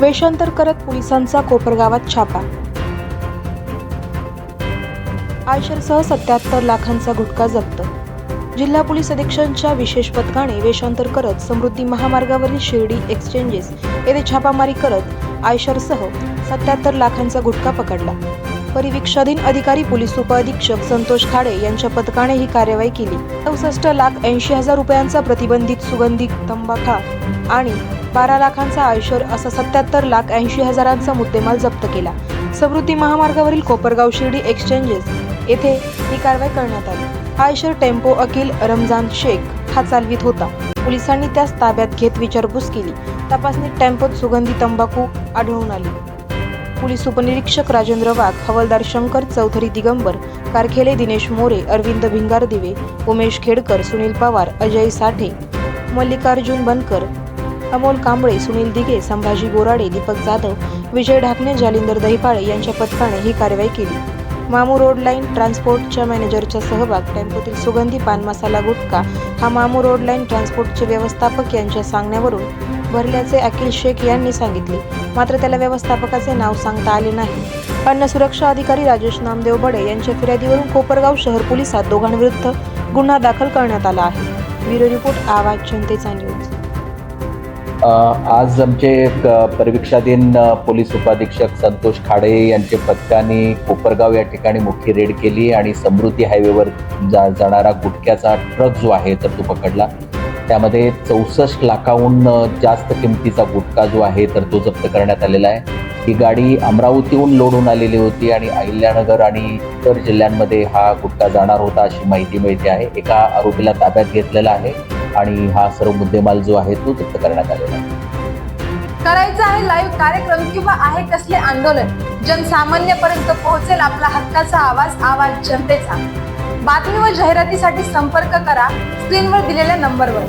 वेषांतर करत पोलिसांचा कोपरगावात छापा. आयशरसह सत्याहत्तर लाखांचा गुटखा जप्त. जिल्हा पोलीस अधीक्षकांच्या विशेष पथकाने वेषांतर करत समृद्धी महामार्गावरील शिर्डी एक्सचेंजेस येथे छापामारी करत आयशरसह सत्याहत्तर लाखांचा गुटखा पकडला. परिवीक्षाधीन अधिकारी पोलीस उपअधीक्षक संतोष खाडे यांच्या पथकाने ही कार्यवाही केली. चौसष्ट लाख ऐंशी हजार रुपयांचा प्रतिबंधित सुगंधी तंबाखा आणि बारा लाखांचा आयशर असा सत्याहत्तर लाख ऐंशी हजारांचा मुद्देमाल जप्त केला. समृद्धी महामार्गावरील कोपरगाव शिर्डी एक्सचेंजेस. येथे ही कारवाई करण्यात आली. आयशर टेम्पो अकिल रमजान शेख हा चालवित होता. पोलिसांनी त्यास ताब्यात घेत विचारपूस केली. तपासणीत टेम्पोत सुगंधी तंबाखू आढळून आली. पोलीस उपनिरीक्षक राजेंद्र वाघ हवालदार शंकर चौधरी दिगंबर कारखेले दिनेश मोरे अरविंद भिंगारदिवे उमेश खेडकर सुनील पवार अजय साठे मल्लिकार्जुन बनकर अमोल कांबळे सुनील दिघे संभाजी बोराडे दीपक जाधव विजय ढाकणे जालिंदर दहिपाळे यांच्या पथकाने ही कारवाई केली. मामू रोड लाईन ट्रान्सपोर्टच्या मॅनेजरचा सहभाग टेम्पोतील सुगंधी पान मसाला गुटखा हा मामू रोड लाईन ट्रान्सपोर्टचे व्यवस्थापक यांच्या सांगण्यावरून भरल्याचे अखिल शेख यांनी सांगितले. मात्र त्याला व्यवस्थापकाचे नाव सांगता आले नाही. अन्न सुरक्षा अधिकारी राजेश नामदेव बडे यांच्या फिर्यादीवरून कोपरगाव शहर पोलिसात दोघांविरुद्ध गुन्हा दाखल करण्यात आला आहे. ब्युरो रिपोर्ट आवाज जनतेचा न्यूज. आज आमचे क- परिवीक्षाधीन पोलीस उपाधीक्षक संतोष खाडे यांच्या पथकाने कोपरगाव या ठिकाणी मोठी रेड केली आणि समृद्धी हायवेवर जा जाणारा गुटख्याचा ट्रक जो आहे तर तो पकडला. त्यामध्ये चौसष्ट लाखाहून जास्त किमतीचा गुटखा जो आहे तर तो जप्त करण्यात आलेला आहे. ही गाडी अमरावतीहून लोडून आलेली होती आणि अहिल्यानगर आणि इतर जिल्ह्यांमध्ये हा गुटखा जाणार होता अशी माहिती मिळते आहे. एका आरोपीला ताब्यात घेतलेला आहे. आणि हा सर्व मुद्देमाल जो आहे तो तृप्त करण्यात आलेला आहे. करायचं आहे लाईव्ह कार्यक्रम किंवा आहे कसले आंदोलन जनसामान्यपर्यंत पोहोचेल आपला हक्काचा आवाज आवाज जनतेचा. बातमी व जाहिरातीसाठी संपर्क करा स्क्रीनवर दिलेल्या नंबरवर